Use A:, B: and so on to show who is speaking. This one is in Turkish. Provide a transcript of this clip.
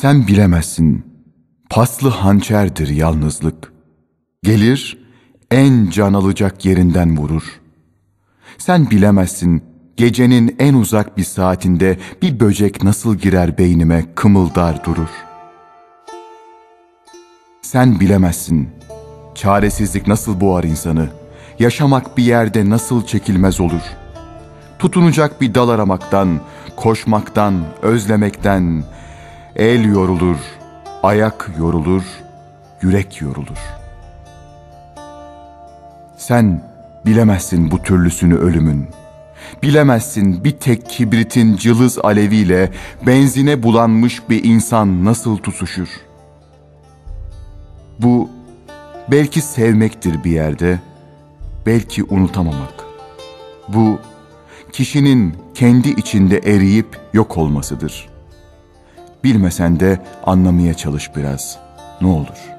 A: Sen bilemezsin, paslı hançerdir yalnızlık. Gelir, en can alacak yerinden vurur. Sen bilemezsin, gecenin en uzak bir saatinde bir böcek nasıl girer beynime kımıldar durur. Sen bilemezsin, çaresizlik nasıl boğar insanı, yaşamak bir yerde nasıl çekilmez olur. Tutunacak bir dal aramaktan, koşmaktan, özlemekten, el yorulur, ayak yorulur, yürek yorulur. Sen bilemezsin bu türlüsünü ölümün. Bilemezsin bir tek kibritin cılız aleviyle benzine bulanmış bir insan nasıl tutuşur. Bu belki sevmektir bir yerde, belki unutamamak. Bu kişinin kendi içinde eriyip yok olmasıdır. Bilmesen de anlamaya çalış biraz. Ne olur.''